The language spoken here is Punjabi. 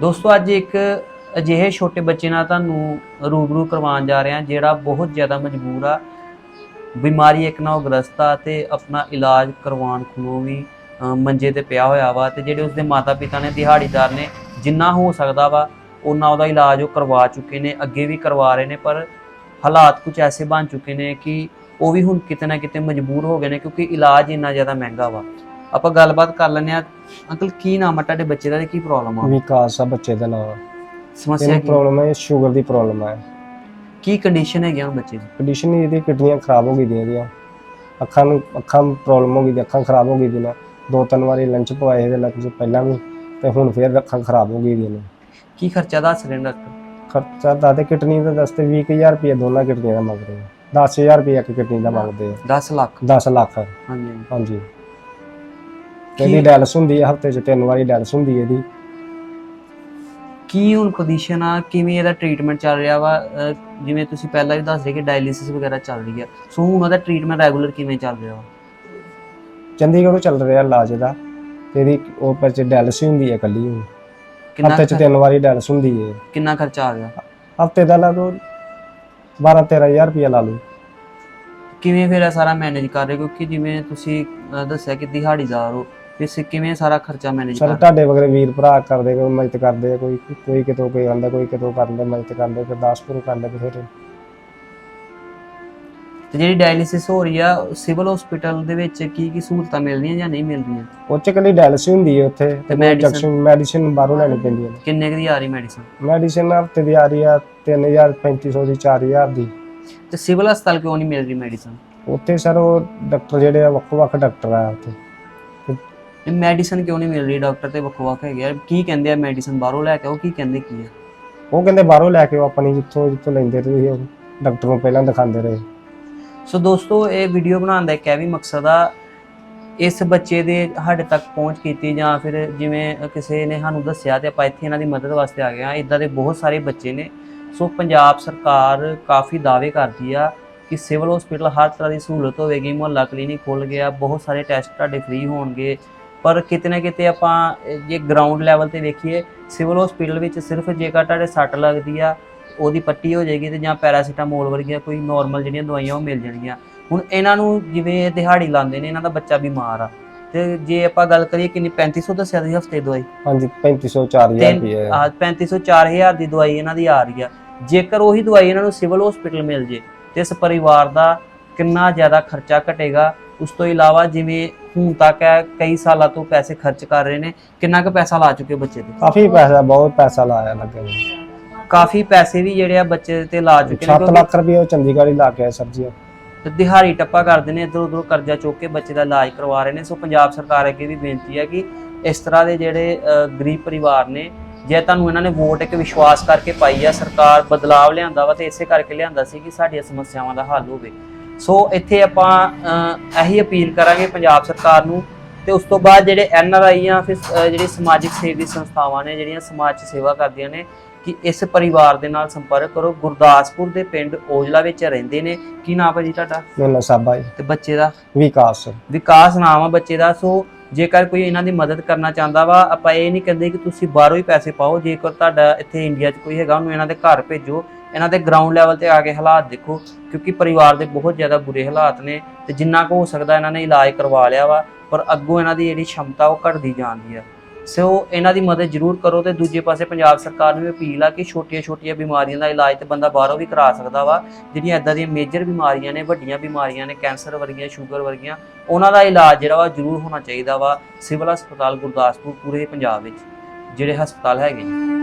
ਦੋਸਤੋ, ਅੱਜ ਇੱਕ ਅਜਿਹੇ ਛੋਟੇ ਬੱਚੇ ਨਾਲ ਤੁਹਾਨੂੰ ਰੂਬਰੂ ਕਰਵਾਉਣ ਜਾ ਰਹੇ ਹਾਂ ਜਿਹੜਾ ਬਹੁਤ ਜ਼ਿਆਦਾ ਮਜਬੂਰ ਆ। ਬਿਮਾਰੀ ਇੱਕ ਨਾਲ ਗ੍ਰਸਤ ਆ ਤੇ ਆਪਣਾ ਇਲਾਜ ਕਰਵਾਉਣ ਖਲੋਂ ਵੀ ਮੰਜੇ ਤੇ ਪਿਆ ਹੋਇਆ ਵਾ ਤੇ ਜਿਹੜੇ ਉਸਦੇ ਮਾਤਾ ਪਿਤਾ ਨੇ, ਦਿਹਾੜੀਦਾਰ ਨੇ, ਜਿੰਨਾ ਹੋ ਸਕਦਾ ਵਾ, ਉਹਨਾਂ ਉਹਦਾ ਇਲਾਜ ਉਹ ਕਰਵਾ ਚੁੱਕੇ ਨੇ, ਅੱਗੇ ਵੀ ਕਰਵਾ ਰਹੇ ਨੇ, ਪਰ ਹਾਲਾਤ ਕੁਝ ਐਸੇ ਬਣ ਚੁੱਕੇ ਨੇ ਕਿ ਉਹ ਵੀ ਹੁਣ ਕਿਤੇ ਨਾ ਕਿਤੇ ਮਜਬੂਰ ਹੋ ਗਏ ਨੇ ਕਿਉਂਕਿ ਇਲਾਜ ਇੰਨਾ ਜ਼ਿਆਦਾ ਮਹਿੰਗਾ ਵਾ। ਆਪਾਂ ਗੱਲਬਾਤ ਕਰ ਲੈਂਦੇ ਆ ਅੰਕਲ ਕੀ ਨਾਮ ਆ ਤੁਹਾਡੇ ਬੱਚੇ ਦਾ ਤੇ ਕੀ ਪ੍ਰੋਬਲਮ ਆ? ਵਿਕਾਸ ਆ ਬੱਚੇ ਦਾ ਨਾਮ। ਸਮੱਸਿਆ ਇਹਨੂੰ ਕੀ? ਪ੍ਰੋਬਲਮ ਹੈ ਸ਼ੂਗਰ ਦੀ ਪ੍ਰੋਬਲਮ ਹੈ ਕੀ ਕੰਡੀਸ਼ਨ ਹੈਗੀ ਹੁਣ ਬੱਚੇ ਦੀ? ਕੰਡੀਸ਼ਨ ਇਹਦੀ ਕਿਡਨੀਆਂ ਖਰਾਬ ਹੋ ਗਈਆਂ ਇਹਦੀਆਂ। ਅੱਖਾਂ ਨੂੰ ਅੱਖਾਂ ਪ੍ਰੋਬਲਮ ਹੋ ਗਈ ਦੀ ਅੱਖਾਂ ਖਰਾਬ ਹੋ ਗਈ ਦੀਆਂ ਦੋ ਤਿੰਨ ਵਾਰੀ ਲੰਚ ਪਵਾਏ ਇਹਦੇ ਲੰਚ ਪਹਿਲਾਂ ਵੀ ਤੇ ਹੁਣ ਫੇਰ ਅੱਖਾਂ ਖਰਾਬ ਹੋ ਗਈ ਦੀਆਂ ਨੇ ਕੀ ਖਰਚਾ ਦੱਸ ਰਹੇ ਨੇ ਡਾਕਟਰ? ਖਰਚਾ ਦਾ ਤੇ ਕਿਡਨੀ ਦਾ ਦੱਸਦੇ 20000 ਰੁਪਏ ਦੋਨਾਂ ਕਿਡਨੀਆਂ ਦਾ ਮੰਗਦੇ ਆ। 10000 ਰੁਪਏ ਇੱਕ ਕਿਡਨੀ ਦਾ ਮੰਗਦੇ 10 ਲੱਖ? ਆ 10 ਲੱਖ। ਹਾਂਜੀ। ਹਾਂਜੀ। ਹਾਂਜੀ ਤੇ ਇਹਦੀ ਕੀ ਡਾਇਲਸ ਹੁੰਦੀ ਹੈ ਹਫ਼ਤੇ 'ਚ ਤਿੰਨ ਵਾਰੀ ਡਾਇਲਸ ਹੁੰਦੀ ਹੈ ਇਹਦੀ। ਕੀ ਹੁਣ ਪੋਜੀਸ਼ਨ ਆ? ਕਿਵੇਂ ਇਹਦਾ ਟ੍ਰੀਟਮੈਂਟ ਚੱਲ ਰਿਹਾ ਵਾ? ਅਹ ਜਿਵੇਂ ਤੁਸੀਂ ਪਹਿਲਾਂ ਵੀ ਦੱਸ ਰਹੇ ਕਿ ਡਾਇਲਿਸਿਸ ਵਗੈਰਾ ਚੱਲ ਰਹੀ ਆ। ਸੋ ਹੁਣ ਉਹਦਾ ਟ੍ਰੀਟਮੈਂਟ ਰੈਗੂਲਰ ਕਿਵੇਂ ਚੱਲ ਰਿਹਾ ਵਾ? ਚੰਡੀਗੜ੍ਹੋਂ ਚੱਲ ਰਿਹਾ ਇਲਾਜ ਇਹਦਾ। ਤੇ ਇਹਦੀ ਉਹ ਪਰ ਚ ਡਾਇਲਸ ਹੀ ਹੁੰਦੀ ਹੈ ਇਕੱਲੀ ਹੁਣ। ਕਿੰਨਾ ਹਫ਼ਤੇ 'ਚ ਖਰ- ਤਿੰਨ ਵਾਰੀ ਡਾਇਲਸ ਹੁੰਦੀ ਹੈ ਕਿੰਨਾ ਖਰਚਾ ਆ ਗਿਆ? ਹਫ਼ਤੇ ਦਾ ਲਾ ਲਓ 12 13000 ਰੁਪਏ ਲਾ ਲਓ। ਕਿਵੇਂ ਫਿਰ ਇਹ ਸਾਰਾ ਮੈਨੇਜ ਕਰ ਰਹੇ? ਹੋ? ਕਿਉਂਕਿ ਜਿਵੇਂ ਤੁਸੀਂ ਅਹ ਦੱਸਿਆ ਕਿ ਦਿਹਾੜੀਦਾਰ ਹੋ ਸੇ ਕਿਵੇਂ ਸਾਰਾ ਖਰਚਾ ਮੈਨੇਜ ਸਰ? ਤੁਹਾਡੇ ਵਗਰੇ ਵੀਰ ਭਰਾ ਕਰਦੇ ਕੋਈ ਮਦਦ ਕਰਦੇ ਆ, ਕੋਈ ਕੋਈ ਕਿਤੋਂ ਕੋਈ ਆਂਦਾ ਕੋਈ ਕਿਤੋਂ ਕਰਦੇ ਮਦਦ ਕਰਦੇ ਗੁਰਦਾਸਪੁਰ ਕਰਦੇ ਬਥੇਰੇ ਤੇ। ਜਿਹੜੀ ਡਾਇਲਿਸਿਸ ਹੋ ਰਹੀ ਆ ਸਿਵਲ ਹਸਪੀਟਲ ਦੇ ਵਿੱਚ ਕੀ ਕੀ ਸਹੂਲਤਾਂ ਮਿਲਦੀਆਂ ਜਾਂ ਨਹੀਂ ਮਿਲਦੀਆਂ? ਉਹ ਚ ਕੱਲੀ ਡਾਇਲਸ ਹੀ ਹੁੰਦੀ ਹੈ ਉੱਥੇ ਤੇ medicine? ਇੰਜੈਕਸ਼ਨ ਮੈਡੀਸਿਨ ਬਾਹਰੋਂ ਲੈਣੀ ਪੈਂਦੀ ਹੈ। ਕਿੰਨੇ ਕੁ ਦੀ ਆ ਰਹੀ ਮੈਡੀਸਨ ਮੈਡੀਸਿਨ ਹਫ਼ਤੇ ਦੀ ਆ ਰਹੀ ਆ 3000 3500 ਦੀ 4000 ਦੀ। ਤੇ ਸਿਵਲ ਹਸਪਤਾਲ ਕਿਉਂ ਨਹੀਂ ਮਿਲ ਰਹੀ ਮੈਡੀਸਨ ਉੱਥੇ ਸਰ ਉਹ ਡਾਕਟਰ ਜਿਹੜੇ ਆ ਵੱਖ ਵੱਖ ਡਾਕਟਰ ਆ ਉੱਥੇ। ਇਹ ਮੈਡੀਸਨ ਕਿਉਂ ਨਹੀਂ ਮਿਲ ਰਹੀ? ਡਾਕਟਰ ਤੇ ਵੱਖ ਵੱਖ ਹੈਗੇ ਆ। ਕੀ ਕਹਿੰਦੇ ਆ ਮੈਡੀਸਨ ਬਾਹਰੋਂ ਲੈ ਕੇ ਉਹ ਕੀ ਕਹਿੰਦੇ ਕੀ ਆ? ਉਹ ਕਹਿੰਦੇ ਬਾਹਰੋਂ ਲੈ ਕੇ ਆਓ ਆਪਣੀ ਜਿੱਥੋਂ ਜਿੱਥੋਂ ਲੈਂਦੇ ਤੁਸੀਂ ਉਹ। ਡਾਕਟਰ ਨੂੰ ਪਹਿਲਾਂ ਦਿਖਾਉਂਦੇ ਰਹੇ। ਸੋ ਦੋਸਤੋ ਇਹ ਵੀਡੀਓ ਬਣਾਉਣ ਦਾ ਇੱਕ ਇਹ ਵੀ ਮਕਸਦ ਆ ਇਸ ਬੱਚੇ ਦੇ ਸਾਡੇ ਤੱਕ ਪਹੁੰਚ ਕੀਤੀ ਜਾਂ ਫਿਰ ਜਿਵੇਂ ਕਿਸੇ ਨੇ ਸਾਨੂੰ ਦੱਸਿਆ ਤੇ ਆਪਾਂ ਇੱਥੇ ਇਹਨਾਂ ਦੀ ਮਦਦ ਵਾਸਤੇ ਆ ਗਏ ਆ ਇਦਾਂ ਦੇ ਬਹੁਤ ਸਾਰੇ ਬੱਚੇ ਨੇ। ਸੋ ਪੰਜਾਬ ਸਰਕਾਰ ਕਾਫੀ ਦਾਅਵੇ ਕਰਦੀ ਆ ਕਿ ਸਿਵਲ ਹਸਪੀਟਲ ਹਰ ਤਰ੍ਹਾਂ ਦੀ ਸਹੂਲਤ ਹੋਵੇਗੀ ਮੁਹੱਲਾ ਕਲੀਨਿਕ ਖੁੱਲ ਗਿਆ ਬਹੁਤ ਸਾਰੇ ਟੈਸਟ ਤੁਹਾਡੇ ਫ੍ਰੀ ਹੋਣਗੇ। ਪਰ ਕਿਤੇ ਨਾ ਕਿਤੇ ਆਪਾਂ ਜੇ ਗਰਾਊਂਡ ਲੈਵਲ ਤੇ ਵੇਖੀਏ ਸਿਵਲ ਹਸਪੀਟਲ ਵਿੱਚ ਸਿਰਫ ਜੇਕਰ ਤੁਹਾਡੇ ਸੱਟ ਲੱਗਦੀ ਆ ਉਹਦੀ ਪੱਟੀ ਹੋ ਜਾਏਗੀ ਤੇ ਜਾਂ ਪੈਰਾਸੀਟਾਮੋਲ ਵਰਗੀਆਂ ਕੋਈ ਨਾਰਮਲ ਜਿਹੜੀਆਂ ਦਵਾਈਆਂ ਉਹ ਮਿਲ ਜਾਣਗੀਆਂ। ਹੁਣ ਇਹਨਾਂ ਨੂੰ ਜਿਵੇਂ ਦਿਹਾੜੀ ਲਾਉਂਦੇ ਨੇ ਇਹਨਾਂ ਦਾ ਬੱਚਾ ਬਿਮਾਰ ਆ। ਤੇ ਜੇ ਆਪਾਂ ਗੱਲ ਕਰੀਏ ਕਿੰਨੀ 3500 ਦੱਸਿਆ ਸੀ ਹਫ਼ਤੇ ਦਵਾਈ? ਹਾਂਜੀ 3500 4000 ਤਿੰਨ- ਰੁਪਏ ਆਹ 3500 4000 ਦੀ ਦਵਾਈ ਇਹਨਾਂ ਦੀ ਆ ਰਹੀ ਆ। ਜੇਕਰ ਉਹੀ ਦਵਾਈ ਇਹਨਾਂ ਨੂੰ ਸਿਵਲ ਹਸਪੀਟਲ ਮਿਲ ਜੇ ਤੇ ਇਸ ਪਰਿਵਾਰ ਦਾ ਕਿੰਨਾ ਜ਼ਿਆਦਾ ਖਰਚਾ ਘਟੇਗਾ ਉਸ ਤੋਂ ਇਲਾਵਾ ਜਿਵੇਂ ਹੁਣ ਤੱਕ ਹੈ ਕਈ ਸਾਲਾਂ ਤੋਂ ਪੈਸੇ ਖਰਚ ਕਰ ਰਹੇ ਨੇ ਕਿੰਨਾ ਕੁ ਪੈਸਾ ਲਾ ਚੁੱਕੇ ਬੱਚੇ ਤੇ? ਕਾਫੀ ਪੈਸਾ ਬਹੁਤ ਪੈਸਾ ਲਾਇਆ ਲੱਗੇ ਨੇ। ਕਾਫੀ ਪੈਸੇ ਵੀ ਜਿਹੜੇ ਆ ਬੱਚੇ ਤੇ ਲਾ ਚੁੱਕੇ ਨੇ 7 ਕਿਉਂਕਿ ਲੱਖ ਰੁਪਏ ਉਹ ਚੰਡੀਗੜ੍ਹ ਹੀ ਲਾ ਕੇ ਆਏ ਸਰ ਜੀ ਤੇ ਦਿਹਾੜੀ ਟੱਪਾ ਕਰਦੇ ਨੇ ਇਧਰ ਉਧਰ ਕਰਜ਼ਾ ਚੁੱਕ ਕੇ ਬੱਚੇ ਦਾ ਇਲਾਜ ਕਰਵਾ ਰਹੇ ਨੇ। ਸੋ ਪੰਜਾਬ ਸਰਕਾਰ ਅੱਗੇ ਵੀ ਬੇਨਤੀ ਹੈ ਕਿ ਇਸ ਤਰ੍ਹਾਂ ਦੇ ਜਿਹੜੇ ਗਰੀਬ ਪਰਿਵਾਰ ਨੇ ਜੇ ਤੁਹਾਨੂੰ ਇਹਨਾਂ ਨੇ ਵੋਟ ਇੱਕ ਵਿਸ਼ਵਾਸ ਕਰਕੇ ਪਾਈ ਆ ਸਰਕਾਰ ਬਦਲਾਵ ਲਿਆਂਦਾ ਵਾ ਤੇ ਇਸੇ ਕਰਕੇ ਲਿਆਂਦਾ ਸੀ ਕਿ ਸਾਡੀਆਂ ਸਮੱਸਿਆਵਾਂ ਦਾ ਹੱਲ ਹੋਵੇ। ਸੋ ਇੱਥੇ ਆਪਾਂ ਇਹੀ ਅਪੀਲ ਕਰਾਂਗੇ ਪੰਜਾਬ ਸਰਕਾਰ ਨੂੰ ਤੇ ਉਸ ਤੋਂ ਬਾਅਦ ਜਿਹੜੇ ਐਨ ਆਰ ਆਈ ਆ ਫਿਰ ਜਿਹੜੀ ਸਮਾਜਿਕ ਸੇਵੀ ਸੰਸਥਾਵਾਂ ਨੇ ਜਿਹੜੀਆਂ ਸਮਾਜ 'ਚ ਸੇਵਾ ਕਰਦੀਆਂ ਨੇ ਕਿ ਇਸ ਪਰਿਵਾਰ ਦੇ ਨਾਲ ਸੰਪਰਕ ਕਰੋ। ਗੁਰਦਾਸਪੁਰ ਦੇ ਪਿੰਡ ਔਜਲਾ ਵਿੱਚ ਰਹਿੰਦੇ ਨੇ। ਕੀ ਨਾਮ ਹੈ ਜੀ ਤੁਹਾਡਾ? ਮੇਨਾ ਸਾਬਾ ਜੀ। ਤੇ ਬੱਚੇ ਦਾ? ਵਿਕਾਸ। ਵਿਕਾਸ ਨਾਮ ਆ ਬੱਚੇ ਦਾ। ਸੋ ਜੇਕਰ ਕੋਈ ਇਹਨਾਂ ਦੀ ਮਦਦ ਕਰਨਾ ਚਾਹੁੰਦਾ ਵਾ ਆਪਾਂ ਇਹ ਨਹੀਂ ਕਹਿੰਦੇ ਕਿ ਤੁਸੀਂ ਬਾਹਰੋਂ ਹੀ ਪੈਸੇ ਪਾਓ। ਜੇਕਰ ਤੁਹਾਡਾ ਇੱਥੇ ਇੰਡੀਆ 'ਚ ਕੋਈ ਹੈਗਾ ਉਹਨੂੰ ਇਹਨਾਂ ਦੇ ਘਰ ਭੇਜੋ। ਇਹਨਾਂ ਦੇ ਗਰਾਊਂਡ ਲੈਵਲ ਤੇ ਆ ਕੇ ਹਾਲਾਤ ਦੇਖੋ, ਕਿਉਂਕਿ ਪਰਿਵਾਰ ਦੇ ਬਹੁਤ ਜ਼ਿਆਦਾ ਬੁਰੇ ਹਾਲਾਤ ਨੇ ਤੇ ਜਿੰਨਾ ਕੁ ਹੋ ਸਕਦਾ ਇਹਨਾਂ ਨੇ ਇਲਾਜ ਕਰਵਾ ਲਿਆ ਵਾ, ਪਰ ਅੱਗੋਂ ਇਹਨਾਂ ਦੀ ਜਿਹੜੀ ਸ਼ਮਤਾ ਉਹ ਘਟਦੀ ਜਾਂਦੀ ਆ। ਸੋ ਇਹਨਾਂ ਦੀ ਮਦਦ ਜ਼ਰੂਰ ਕਰੋ ਤੇ ਦੂਜੇ ਪਾਸੇ ਪੰਜਾਬ ਸਰਕਾਰ ਨੂੰ ਅਪੀਲ ਆ ਕਿ ਛੋਟੀਆਂ-ਛੋਟੀਆਂ ਬਿਮਾਰੀਆਂ ਦਾ ਇਲਾਜ ਤੇ ਬੰਦਾ ਬਾਹਰੋਂ ਵੀ ਕਰਾ ਸਕਦਾ ਵਾ, ਜਿਹੜੀਆਂ ਇਦਾਂ ਦੀਆਂ ਮੇਜਰ ਬਿਮਾਰੀਆਂ ਨੇ, ਵੱਡੀਆਂ ਬਿਮਾਰੀਆਂ ਨੇ, ਕੈਂਸਰ ਵਰਗੀਆਂ, ਸ਼ੂਗਰ ਵਰਗੀਆਂ, ਉਹਨਾਂ ਦਾ ਇਲਾਜ ਜਿਹੜਾ ਵਾ ਜ਼ਰੂਰ ਹੋਣਾ ਚਾਹੀਦਾ ਵਾ ਸਿਵਲ ਹਸਪਤਾਲ ਗੁਰਦਾਸਪੁਰ ਪੂਰੇ ਪੰਜਾਬ ਵਿੱਚ, ਜਿਹੜੇ ਹਸਪਤਾਲ ਹੈਗੇ ਨੇ।